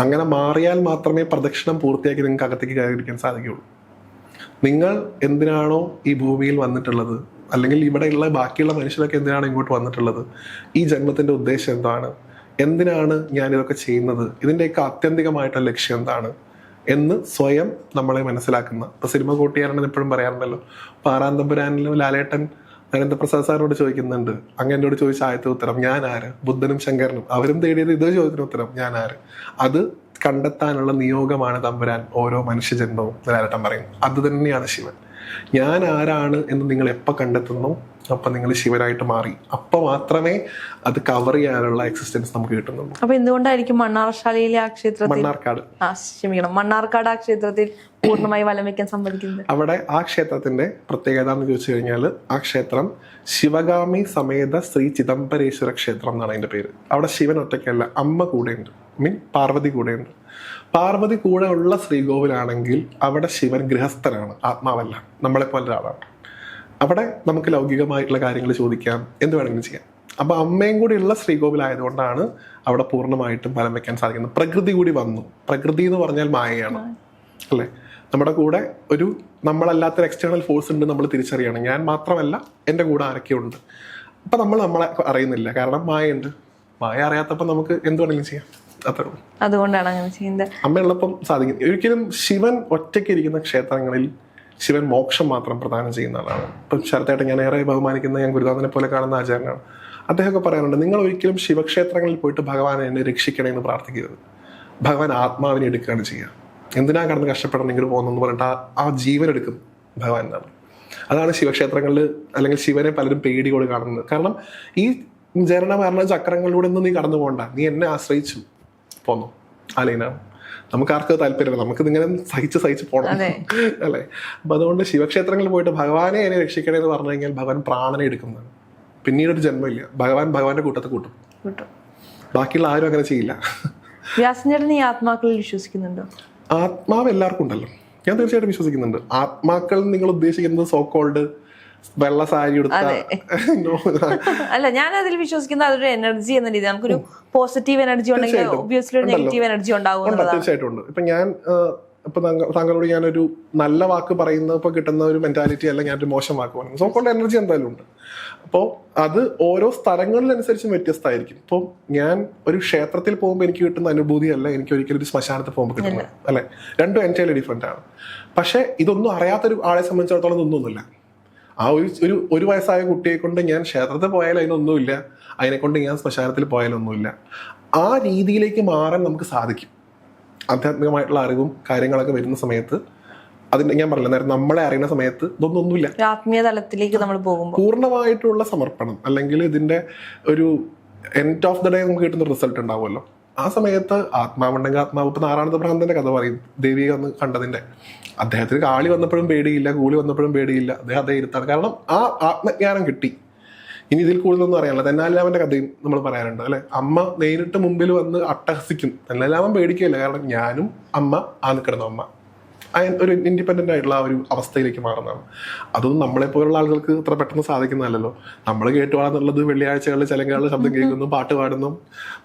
അങ്ങനെ മാറിയാൽ മാത്രമേ പ്രദക്ഷിണം പൂർത്തിയാക്കി നിങ്ങൾക്ക് അകത്തേക്ക് കയറിയിരിക്കാൻ സാധിക്കുകയുള്ളൂ. നിങ്ങൾ എന്തിനാണോ ഈ ഭൂമിയിൽ വന്നിട്ടുള്ളത്? അല്ലെങ്കിൽ ഇവിടെയുള്ള ബാക്കിയുള്ള മനുഷ്യരൊക്കെ എന്തിനാണ് ഇങ്ങോട്ട് വന്നിട്ടുള്ളത്? ഈ ജന്മത്തിന്റെ ഉദ്ദേശം എന്താണ്? എന്തിനാണ് ഞാൻ ഇതൊക്കെ ചെയ്യുന്നത്? ഇതിന്റെയൊക്കെ ആത്യന്തികമായിട്ടുള്ള ലക്ഷ്യം എന്താണ്? എന്ന് സ്വയം നമ്മളെ മനസ്സിലാക്കുന്ന. ഇപ്പൊ സിനിമ കൂട്ടിയാരണം എപ്പോഴും പറയാറുണ്ടല്ലോ. പാറാന്തമ്പുരാനിലും ലാലേട്ടൻ നരേന്ദ്രപ്രസാദ് സാറിനോട് ചോദിക്കുന്നുണ്ട്. അങ്ങ് എന്നോട് ചോദിച്ച ആദ്യത്തെ ഉത്തരം ഞാൻ ആര്? ബുദ്ധനും ശങ്കരനും. അവരും തേടിയത് ഇതേ ചോദ്യത്തിന് ഉത്തരം ഞാൻ ആര്? അത് കണ്ടെത്താനുള്ള നിയോഗമാണ് തമ്പുരാൻ ഓരോ മനുഷ്യജന്മവും ലാലേട്ടൻ പറയും അത് തന്നെയാണ് ശിവൻ. ഞാൻ ആരാണ് എന്ന് നിങ്ങൾ എപ്പോൾ കണ്ടെത്തുന്നു? അപ്പം നിങ്ങൾ ശിവനായിട്ട് മാറി. അപ്പം മാത്രമേ അത് കവർ ചെയ്യാനുള്ള എക്സിസ്റ്റൻസ് നമുക്ക് കിട്ടുന്നുള്ളൂ. അപ്പൊ എന്തുകൊണ്ടായിരിക്കും മണ്ണാർശാലയിലെ ആ ക്ഷേത്രത്തിൽ മണ്ണാർക്കാട്. ക്ഷമിക്കണം. മണ്ണാർക്കാട് ആ ക്ഷേത്രത്തിൽ പൂർണമായി വലം വെക്കാൻ സമ്മതിക്കുന്നത്? അവിടെ ആ ക്ഷേത്രത്തിന്റെ പ്രത്യേകത എന്ന് ചോദിച്ചു കഴിഞ്ഞാൽ ആ ക്ഷേത്രം ശിവഗാമി സമേത ശ്രീ ചിദംബരേശ്വര ക്ഷേത്രം എന്നാണ് അതിന്റെ പേര്. അവിടെ ശിവൻ ഒറ്റയ്ക്കല്ല അമ്മ കൂടെയുണ്ട്. മീൻ പാർവതി കൂടെയുണ്ട്. പാർവതി കൂടെ ഉള്ള ശ്രീകോവിലാണെങ്കിൽ അവിടെ ശിവൻ ഗൃഹസ്ഥനാണ് ആത്മാവല്ല നമ്മളെ പോലെ ഒരാളാണ്. അവിടെ നമുക്ക് ലൗകികമായിട്ടുള്ള കാര്യങ്ങൾ ചോദിക്കാം. എന്ത് വേണമെങ്കിലും ചെയ്യാം. അപ്പൊ അമ്മയും കൂടി ഉള്ള ശ്രീകോവിലായതുകൊണ്ടാണ് അവിടെ പൂർണമായിട്ടും ഫലം വെക്കാൻ സാധിക്കുന്നത്. പ്രകൃതി കൂടി വന്നു. പ്രകൃതി എന്ന് പറഞ്ഞാൽ മായയാണ്. അല്ലേ? നമ്മുടെ കൂടെ ഒരു നമ്മളല്ലാത്തൊരു എക്സ്റ്റേണൽ ഫോഴ്സ് ഉണ്ട് നമ്മൾ തിരിച്ചറിയണം. ഞാൻ മാത്രമല്ല എന്റെ കൂടെ ആരൊക്കെയുണ്ട് അപ്പൊ അപ്പം നമ്മൾ നമ്മളെ അറിയുന്നില്ല. കാരണം മായയുണ്ട്. മായ അറിയാത്തപ്പോൾ നമുക്ക് എന്ത് വേണമെങ്കിലും ചെയ്യാം. അത്രയുള്ളൂ അതുകൊണ്ടാണ് അങ്ങനെ ചെയ്യുന്നത്. അമ്മയുള്ളപ്പം സാധിക്കും. ഒരിക്കലും ശിവൻ ഒറ്റയ്ക്ക് ഇരിക്കുന്ന ക്ഷേത്രങ്ങളിൽ ശിവൻ മോക്ഷം മാത്രം പ്രദാനം ചെയ്യുന്ന ആളാണ്. ഇപ്പം ശരത്തായിട്ട് ഞാൻ ഏറെ ബഹുമാനിക്കുന്ന ഞാൻ ഗുരുദാസനെ പോലെ കാണുന്ന ആചാരനാണ്. അദ്ദേഹമൊക്കെ പറയാറുണ്ട് നിങ്ങൾ ഒരിക്കലും ശിവക്ഷേത്രങ്ങളിൽ പോയിട്ട് ഭഗവാനെ എന്നെ രക്ഷിക്കണേ എന്ന് പ്രാർത്ഥിക്കരുത്. ഭഗവാൻ ആത്മാവിനെ എടുക്കുകയാണ് ചെയ്യുക. എന്തിനാ കടന്ന് കഷ്ടപ്പെടണം? നിങ്ങൾ പോകുന്നെന്ന് പറഞ്ഞിട്ട് ആ- ആ ജീവൻ എടുക്കും ഭഗവാൻ എന്നാണ്. അതാണ് ശിവക്ഷേത്രങ്ങളിൽ അല്ലെങ്കിൽ ശിവനെ പലരും പേടിയോട് കാണുന്നത്. കാരണം ഈ ജനന മരണ ചക്രങ്ങളിലൂടെ ഒന്നും നീ കടന്നു പോകണ്ട. നീ എന്നെ ആശ്രയിച്ചു. പോന്നു. അലീനാണ് നമുക്ക് ആർക്ക് താല്പര്യമില്ല. നമുക്ക് ഇങ്ങനെ സഹിച്ച് സഹിച്ച് പോകണം അല്ലെ? അപ്പൊ അതുകൊണ്ട് ശിവക്ഷേത്രങ്ങളിൽ പോയിട്ട് ഭഗവാനെ എന്നെ രക്ഷിക്കണേ എന്ന് പറഞ്ഞു കഴിഞ്ഞാൽ ഭഗവാൻ പ്രാണനെ എടുക്കുന്നതാണ്. പിന്നീട് ഒരു ജന്മമില്ല. ഭഗവാൻ ഭഗവാന്റെ കൂട്ടത്തിൽ കൂട്ടും. ബാക്കിയുള്ള ആരും അങ്ങനെ ചെയ്യില്ല. വ്യാസഞ്ചേട്ടൻ ഈ ആത്മാക്കളിൽ വിശ്വസിക്കുന്നുണ്ടോ? ആത്മാവ് എല്ലാവർക്കും ഉണ്ടല്ലോ. ഞാൻ തീർച്ചയായിട്ടും വിശ്വസിക്കുന്നുണ്ട്. ആത്മാക്കൾ നിങ്ങൾ ഉദ്ദേശിക്കുന്നത് സോ കോൾഡ് വെള്ള സാരി അല്ല ഞാൻ അതിൽ വിശ്വസിക്കുന്നത് അതൊരു എനർജി എന്ന രീതി നമുക്കൊരു പോസിറ്റീവ് എനർജി ഉണ്ടെങ്കിൽ ഒരു നെഗറ്റീവ് എനർജി ഉണ്ടാവും ഉണ്ട് എന്നുള്ളതാണ് തീർച്ചയായിട്ടും ഉണ്ട്. ഇപ്പൊ ഞാൻ ഇപ്പൊ താങ്ക- താങ്കളോട് ഞാനൊരു നല്ല വാക്ക് പറയുന്നപ്പോൾ കിട്ടുന്ന ഒരു മെന്റാലിറ്റി അല്ല ഞാനൊരു മോശം വാക്ക് പറയുന്നത്. സോ കോൾഡ് എനർജി എന്തായാലും ഉണ്ട്. അപ്പോൾ അത് ഓരോ സ്ഥലങ്ങളിലനുസരിച്ചും വ്യത്യസ്തമായിരിക്കും. ഇപ്പോൾ ഞാൻ ഒരു ക്ഷേത്രത്തിൽ പോകുമ്പോൾ എനിക്ക് കിട്ടുന്ന അനുഭൂതി അല്ല എനിക്ക് ഒരിക്കലും ഒരു ശ്മശാനത്തിൽ പോകുമ്പോൾ കിട്ടുന്നത്. അല്ലെ. രണ്ടും എന്റെ ഡിഫറെന്റ് ആണ്. പക്ഷെ ഇതൊന്നും അറിയാത്തൊരു ആളെ സംബന്ധിച്ചിടത്തോളം ഇതൊന്നുമില്ല ആ ഒരു ഒരു ഒരു വയസ്സായ കുട്ടിയെ കൊണ്ട് ഞാൻ ക്ഷേത്രത്തിൽ പോയാലും അതിനൊന്നുമില്ല. അതിനെ കൊണ്ട് ഞാൻ ശ്മശാനത്തിൽ പോയാലൊന്നുമില്ല ആ രീതിയിലേക്ക് മാറാൻ നമുക്ക് സാധിക്കും. ആധ്യാത്മികമായിട്ടുള്ള അറിവും കാര്യങ്ങളൊക്കെ വരുന്ന സമയത്ത് അതിന്റെ ഞാൻ പറഞ്ഞില്ല നേരം നമ്മളെ അറിയുന്ന സമയത്ത് ഇതൊന്നും ഒന്നുമില്ല ആത്മീയ തലത്തിലേക്ക് നമ്മൾ പോകുമ്പോൾ. പൂർണമായിട്ടുള്ള സമർപ്പണം അല്ലെങ്കിൽ ഇതിന്റെ ഒരു എൻഡ് ഓഫ് ദ ഡേ നമുക്ക് കിട്ടുന്ന റിസൾട്ട് ഉണ്ടാവുമല്ലോ. ആ സമയത്ത് ആത്മാവുണ്ടെങ്കിൽ ആത്മാവ് ഇപ്പൊ നാരായണ ഭ്രാന്തന്റെ കഥ പറയും. ദേവിയെ വന്ന് കണ്ടതിന്റെ. അദ്ദേഹത്തിന് കാളി വന്നപ്പോഴും പേടിയില്ല കൂളി വന്നപ്പോഴും പേടിയില്ല. അദ്ദേഹം അതേ ഇരുത്താണ് കാരണം ആ ആത്മജ്ഞാനം കിട്ടി. ഇനി ഇതിൽ കൂടുതലൊന്നും അറിയാനില്ല. തെന്നാലിരാമന്റെ കഥയും നമ്മൾ പറയാറുണ്ട് അല്ലെ? അമ്മ നേരിട്ട് മുമ്പിൽ വന്ന് അട്ടഹസിക്കും. തെന്നാലിരാമൻ പേടിക്കുകയില്ല. കാരണം ഞാനും അമ്മ ആ നിൽക്കണം അമ്മ. ഒരു ഇൻഡിപെൻഡന്റ് ആയിട്ടുള്ള ആ ഒരു അവസ്ഥയിലേക്ക് മാറുന്നതാണ്. അതൊന്നും നമ്മളെ പോലുള്ള ആളുകൾക്ക് അത്ര പെട്ടെന്ന് സാധിക്കുന്നതല്ലോ നമ്മൾ കേട്ടു വളർന്നുള്ളത് വെള്ളിയാഴ്ചകളിൽ ചിലങ്കാളിൽ ശബ്ദം കേൾക്കുന്നു പാട്ട് പാടുന്നു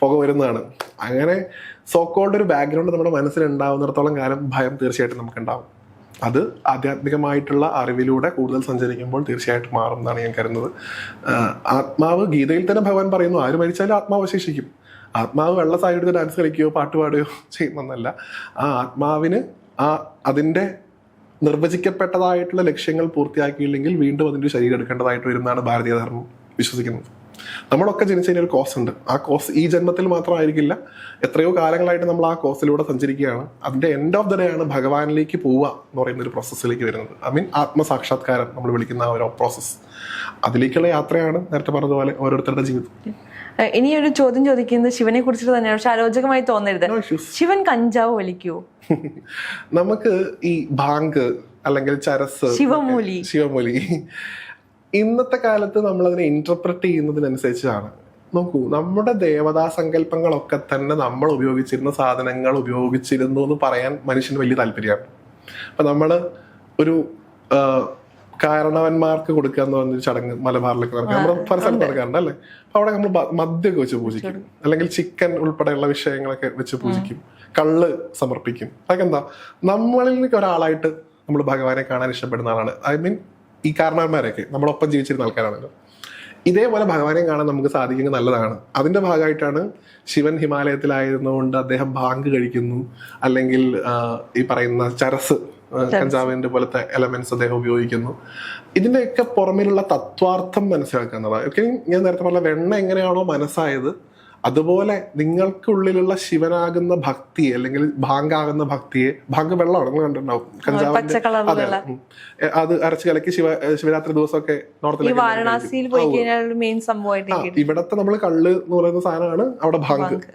പുക വരുന്നതാണ്. അങ്ങനെ സോക്കോളുടെ ഒരു ബാക്ക്ഗ്രൗണ്ട് നമ്മുടെ മനസ്സിൽ ഉണ്ടാവുന്നിടത്തോളം കാലം ഭയം തീർച്ചയായിട്ടും നമുക്ക് ഉണ്ടാവും അത് ആധ്യാത്മികമായിട്ടുള്ള അറിവിലൂടെ കൂടുതൽ സഞ്ചരിക്കുമ്പോൾ തീർച്ചയായിട്ടും മാറും എന്നാണ് ഞാൻ കരുതുന്നത്. ആത്മാവ് ഗീതയിൽ തന്നെ ഭഗവാൻ പറയുന്നു ആര് മരിച്ചാലും ആത്മാവ് അവശേഷിക്കും. ആത്മാവ് വെള്ള സായിട്ട് ഡാൻസ് കളിക്കുകയോ പാട്ട് പാടുകയോ ചെയ്യുന്നതല്ല ആ ആത്മാവിന് ആ അതിന്റെ നിർവചിക്കപ്പെട്ടതായിട്ടുള്ള ലക്ഷ്യങ്ങൾ പൂർത്തിയാക്കിയില്ലെങ്കിൽ വീണ്ടും അതിന്റെ ശരീരം എടുക്കേണ്ടതായിട്ട് വരുന്നതാണ് ഭാരതീയ ധർമ്മം വിശ്വസിക്കുന്നത്. നമ്മളൊക്കെ ജനിച്ചതിന് ഒരു കോസ് ഉണ്ട്. ആ കോസ് ഈ ജന്മത്തിൽ മാത്രമായിരിക്കില്ല. എത്രയോ കാലങ്ങളായിട്ട് നമ്മൾ ആ കോസിലൂടെ സഞ്ചരിക്കുകയാണ്. അതിന്റെ എൻഡ് ഓഫ് ദ ഡേ ആണ് ഭഗവാനിലേക്ക് പോവുക എന്ന് പറയുന്ന ഒരു പ്രോസസ്സിലേക്ക് വരുന്നത്. ഐ മീൻ ആത്മസാക്ഷാത്കാരം നമ്മൾ വിളിക്കുന്ന ആ ഒരു പ്രോസസ്സ് അതിലേക്കുള്ള യാത്രയാണ് നേരത്തെ പറഞ്ഞതുപോലെ ഓരോരുത്തരുടെ ജീവിതം. ഇനി ഒരു ചോദ്യം ചോദിക്കുന്നത് ശിവനെ കുറിച്ചിട്ട് തന്നെയാണ്. പക്ഷെ അരോചകമായി തോന്നരുത്. ശിവൻ കഞ്ചാവ് വലിക്കുവോ നമുക്ക് ഈ ബാങ്ക് അല്ലെങ്കിൽ ചരസ് ശിവമൂലി. ശിവമൂലി. ഇന്നത്തെ കാലത്ത് നമ്മൾ അതിനെ ഇന്റർപ്രറ്റ് ചെയ്യുന്നതിനനുസരിച്ചാണ്. നോക്കൂ നമ്മുടെ ദേവതാ സങ്കല്പങ്ങളൊക്കെ തന്നെ നമ്മൾ ഉപയോഗിച്ചിരുന്ന സാധനങ്ങൾ ഉപയോഗിച്ചിരുന്നു എന്ന് പറയാൻ മനുഷ്യന് വലിയ താല്പര്യമാണ്. അപ്പൊ നമ്മൾ ഒരു കാരണവന്മാർക്ക് കൊടുക്കുക എന്ന് പറഞ്ഞൊരു ചടങ്ങ് മലബാറിലൊക്കെ നടക്കുക നമ്മുടെ പല സ്ഥലത്ത് നടക്കാറുണ്ട് അല്ലേ അപ്പൊ അവിടെ നമ്മൾ മദ്യമൊക്കെ വെച്ച് പൂജിക്കും. അല്ലെങ്കിൽ ചിക്കൻ ഉൾപ്പെടെയുള്ള വിഷയങ്ങളൊക്കെ വെച്ച് പൂജിക്കും. കള്ള് സമർപ്പിക്കും. അതൊക്കെ എന്താ നമ്മളിൽ നിന്നൊക്കെ ഒരാളായിട്ട് നമ്മൾ ഭഗവാനെ കാണാൻ ഇഷ്ടപ്പെടുന്ന ആളാണ്. ഐ മീൻ ഈ കാരണവന്മാരൊക്കെ നമ്മളൊപ്പം ജീവിച്ചിരുന്ന ആൾക്കാരാണല്ലോ. ഇതേപോലെ ഭഗവാനെ കാണാൻ നമുക്ക് സാധിക്കുന്നത് നല്ലതാണ്. അതിന്റെ ഭാഗമായിട്ടാണ് ശിവൻ ഹിമാലയത്തിലായിരുന്നുകൊണ്ട് അദ്ദേഹം ബാങ്ക് കഴിക്കുന്നു. അല്ലെങ്കിൽ ഈ പറയുന്ന ചരസ് കഞ്ചാവിന്റെ പോലത്തെ എലമെന്റ്സ് അദ്ദേഹം ഉപയോഗിക്കുന്നു. ഇതിന്റെയൊക്കെ പുറമിലുള്ള തത്വാർത്ഥം മനസ്സിലാക്കുന്നതാണ് ഞാൻ നേരത്തെ പറഞ്ഞ വെണ്ണ എങ്ങനെയാണോ മനസ്സായത് അതുപോലെ നിങ്ങൾക്കുള്ളിലുള്ള ശിവനാകുന്ന ഭക്തിയെ അല്ലെങ്കിൽ ഭാങ്കാകുന്ന ഭക്തിയെ ഭാങ്ക് വെള്ളമാണ് നിങ്ങൾ കണ്ടിട്ടുണ്ടാവും. കഞ്ചാവിന്റെ അതെ അത് അരച്ച് കലക്കി ശിവ ശിവരാത്രി ദിവസമൊക്കെ നോർത്തിലേക്ക് വാരണാസിയിൽ പോയി കഴിഞ്ഞാൽ മെയിൻ സംഭവമായിട്ട് ഇവിടത്തെ നമ്മൾ കള്ള് എന്ന് പറയുന്ന സാധനമാണ് അവിടെ ഭാങ്ക്.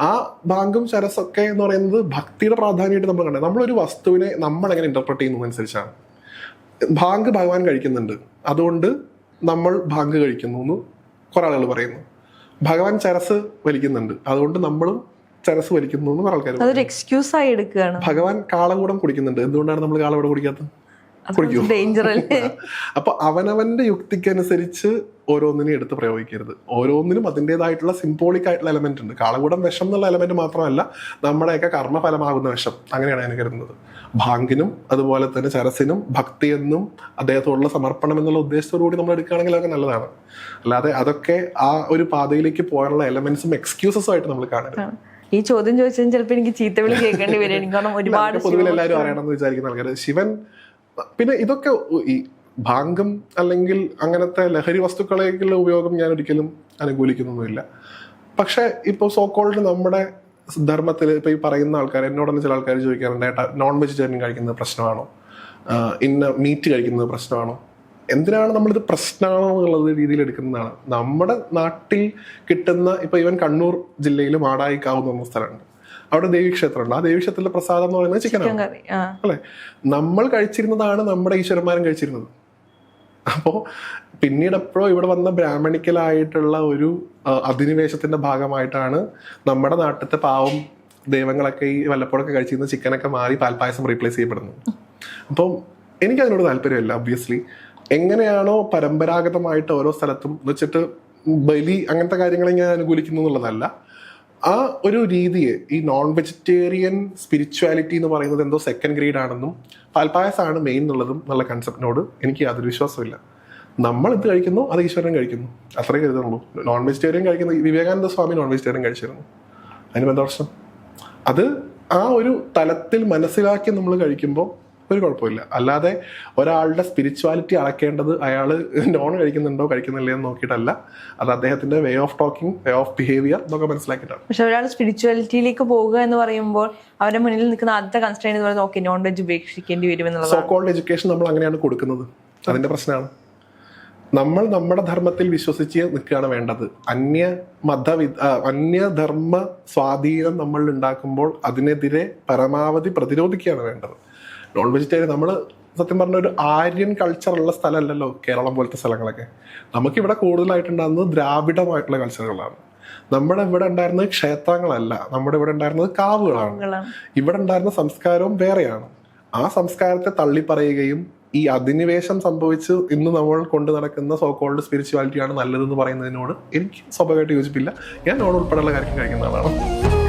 ആ ഭാങ്കും ചരസൊക്കെ എന്ന് പറയുന്നത് ഭക്തിയുടെ പ്രാധാന്യമായിട്ട് നമ്മൾ കണ്ടത്. നമ്മളൊരു വസ്തുവിനെ നമ്മൾ എങ്ങനെ ഇന്റർപ്രറ്റ് ചെയ്യുന്നു അനുസരിച്ചാണ്. ബാങ്ക് ഭഗവാൻ കഴിക്കുന്നുണ്ട്. അതുകൊണ്ട് നമ്മൾ ഭാങ്ക് കഴിക്കുന്നു എന്ന് കുറെ ആളുകൾ പറയുന്നു. ഭഗവാൻ ചരസ് വലിക്കുന്നുണ്ട്. അതുകൊണ്ട് നമ്മളും ചരസ് വലിക്കുന്നു എന്ന് ആൾക്കാർ എക്സ്ക്യൂസ് ആയി എടുക്കുകയാണ്. ഭഗവാൻ കാളകൂടം കുടിക്കുന്നുണ്ട്. എന്തുകൊണ്ടാണ് നമ്മൾ കാളകൂടം കുടിക്കാത്തത്? കുടിക്കൂ ഡേഞ്ചർ അല്ലേ? അപ്പൊ അവനവന്റെ യുക്തിക്കനുസരിച്ച് ഓരോന്നിനെയും എടുത്ത് പ്രയോഗിക്കരുത്. ഓരോന്നിനും അതിന്റെതായിട്ടുള്ള സിംബോളിക് ആയിട്ടുള്ള എലമെന്റ് ഉണ്ട്. കാളകൂടം വിഷം എന്നുള്ള എലമെന്റ് മാത്രമല്ല നമ്മുടെയൊക്കെ കർമ്മഫലമാകുന്ന വിഷം. അങ്ങനെയാണ് ഞാൻ കരുതുന്നത്. ഭാങ്കിനും അതുപോലെ തന്നെ ചരസിനും ഭക്തി എന്നും അദ്ദേഹത്തോടുള്ള സമർപ്പണം എന്നുള്ള ഉദ്ദേശത്തോടു കൂടി നമ്മൾ എടുക്കുകയാണെങ്കിൽ അതൊക്കെ നല്ലതാണ്. അല്ലാതെ അതൊക്കെ ആ ഒരു പാതയിലേക്ക് പോകാനുള്ള എലമെന്റ്സും എക്സ്ക്യൂസസും ആയിട്ട് നമ്മൾ കാണരുത്. ഈ ചോദ്യം ചോദിച്ചാൽ ചിലപ്പോൾ എനിക്ക് ചീത്തവിളി കേൾക്കേണ്ടി വരും. കാരണം ഒരുപാട് പൊതുവിൽ എല്ലാവരും അറിയണമെന്ന് വിചാരിക്കുന്ന ആൾക്കാർ ശിവൻ പിന്നെ ഇതൊക്കെ ഈ ഭാങ്കം അല്ലെങ്കിൽ അങ്ങനത്തെ ലഹരി വസ്തുക്കളേക്കുള്ള ഉപയോഗം ഞാൻ ഒരിക്കലും അനുകൂലിക്കുന്നൊന്നുമില്ല. പക്ഷെ ഇപ്പോൾ സോക്കോൾഡ് നമ്മുടെ ധർമ്മത്തിൽ ഇപ്പൊ ഈ പറയുന്ന ആൾക്കാർ എന്നോടൊന്ന് ചില ആൾക്കാർ ചോദിക്കാറുണ്ട് ഏട്ടാ നോൺ വെജിറ്റേറിയൻ കഴിക്കുന്നത് പ്രശ്നമാണോ? ഇന്ന മീറ്റ് കഴിക്കുന്നത് പ്രശ്നമാണോ? എന്തിനാണ് നമ്മളിത് പ്രശ്നമാണോ എന്നുള്ളത് രീതിയിൽ എടുക്കുന്നതാണ്. നമ്മുടെ നാട്ടിൽ കിട്ടുന്ന ഇപ്പൊ ഇവൻ കണ്ണൂർ ജില്ലയിൽ മാടായിക്കാവ് സ്ഥലമുണ്ട്. അവിടെ ദേവീക്ഷേത്രമുണ്ട്. ആ ദേവീക്ഷേത്രത്തിലെ പ്രസാദം എന്ന് പറയുന്നത് ചിക്കനാണ് കറി അല്ലെ? നമ്മൾ കഴിച്ചിരുന്നതാണ് നമ്മുടെ ഈശ്വരന്മാരും കഴിച്ചിരുന്നത്. അപ്പോ പിന്നീട് എപ്പോഴോ ഇവിടെ വന്ന ബ്രാഹ്മണിക്കലായിട്ടുള്ള ഒരു അധിനിവേശത്തിന്റെ ഭാഗമായിട്ടാണ് നമ്മുടെ നാട്ടിലത്തെ പാവം ദൈവങ്ങളൊക്കെ ഈ വല്ലപ്പോഴൊക്കെ കഴിച്ചിരുന്ന ചിക്കനൊക്കെ മാറി പാൽപ്പായസം റീപ്ലേസ് ചെയ്യപ്പെടുന്നത്. അപ്പം എനിക്ക് അതിനോട് താല്പര്യമില്ല ഒബ്വിയസ്ലി എങ്ങനെയാണോ പരമ്പരാഗതമായിട്ട് ഓരോ സ്ഥലത്തും എന്ന് വെച്ചിട്ട് ബലി അങ്ങനത്തെ കാര്യങ്ങളെ ഞാൻ അനുകൂലിക്കുന്നു എന്നുള്ളതല്ല. ആ ഒരു രീതിയെ ഈ നോൺ വെജിറ്റേറിയൻ സ്പിരിച്വാലിറ്റി എന്ന് പറയുന്നത് എന്തോ സെക്കൻഡ് ഗ്രേഡ് ആണെന്നും പാൽപ്പായസമാണ് മെയിൻ എന്നുള്ളതും എന്നുള്ള കൺസെപ്റ്റിനോട് എനിക്ക് യാതൊരു വിശ്വാസമില്ല നമ്മൾ ഇത് കഴിക്കുന്നു? അത് ഈശ്വരൻ കഴിക്കുന്നു. അത്രേ കരുതുള്ളൂ നോൺ വെജിറ്റേറിയൻ കഴിക്കുന്ന വിവേകാനന്ദ സ്വാമി നോൺ വെജിറ്റേറിയൻ കഴിച്ചിരുന്നു. അതിന് എന്താ പ്രശ്നം? അത് ആ ഒരു തലത്തിൽ മനസ്സിലാക്കി നമ്മൾ കഴിക്കുമ്പോൾ ഒരു കുഴപ്പമില്ല. അല്ലാതെ ഒരാളുടെ സ്പിരിച്വാലിറ്റി അളക്കേണ്ടത് അയാൾ നോൺ കഴിക്കുന്നുണ്ടോ കഴിക്കുന്നില്ലേ എന്ന് നോക്കിയിട്ടല്ല. അത് അദ്ദേഹത്തിന്റെ way of talking way of behaviour എന്നൊക്കെ മനസ്സിലാക്കിയിട്ടാണ്. പക്ഷെ ഒരാൾ സ്പിരിച്വാലിറ്റിയിലേക്ക് പോകുക എന്ന് പറയുമ്പോൾ അവരുടെ മുന്നിൽ നിൽക്കുന്ന ആദ്യത്തെ കൺസ്ട്രെയിൻ എന്ന് പറയുന്നത് ഓക്കെ നോൺ വെജ് ഉപേക്ഷിക്കേണ്ടി വരും എന്നുള്ളത് സോ കോൾഡ് എഡ്യൂക്കേഷൻ നമ്മൾ അങ്ങനെയാണ് കൊടുക്കുന്നത്. അതിന്റെ പ്രശ്നമാണ്. നമ്മൾ നമ്മുടെ ധർമ്മത്തിൽ വിശ്വസിച്ച് നിൽക്കുകയാണ് വേണ്ടത്. അന്യ മതവി അന്യധർമ്മ സ്വാധീനം നമ്മൾ ഉണ്ടാക്കുമ്പോൾ അതിനെതിരെ പരമാവധി പ്രതിരോധിക്കുകയാണ് വേണ്ടത്. നോൺ വെജിറ്റേറിയൻ നമ്മൾ സത്യം പറഞ്ഞ ഒരു ആര്യൻ കൾച്ചർ ഉള്ള സ്ഥലമല്ലല്ലോ കേരളം പോലത്തെ സ്ഥലങ്ങളൊക്കെ. നമുക്കിവിടെ കൂടുതലായിട്ടുണ്ടാകുന്നത് ദ്രാവിഡമായിട്ടുള്ള കൾച്ചറുകളാണ് നമ്മുടെ ഇവിടെ ഉണ്ടായിരുന്നത് ക്ഷേത്രങ്ങളല്ല. നമ്മുടെ ഇവിടെ ഉണ്ടായിരുന്നത് കാവുകളാണ്. ഇവിടെ ഉണ്ടായിരുന്ന സംസ്കാരവും വേറെയാണ്. ആ സംസ്കാരത്തെ തള്ളി പറയുകയും ഈ അധിനിവേശം സംഭവിച്ച് ഇന്ന് നമ്മൾ കൊണ്ടു നടക്കുന്ന സോക്കോൾഡ് സ്പിരിച്വാലിറ്റിയാണ് നല്ലതെന്ന് പറയുന്നതിനോട് എനിക്ക് സ്വാഭാവികമായിട്ട് യോജിപ്പില്ല. ഞാൻ നോൺ ഉൾപ്പെടെയുള്ള കാര്യം കഴിക്കുന്ന ആളാണ്.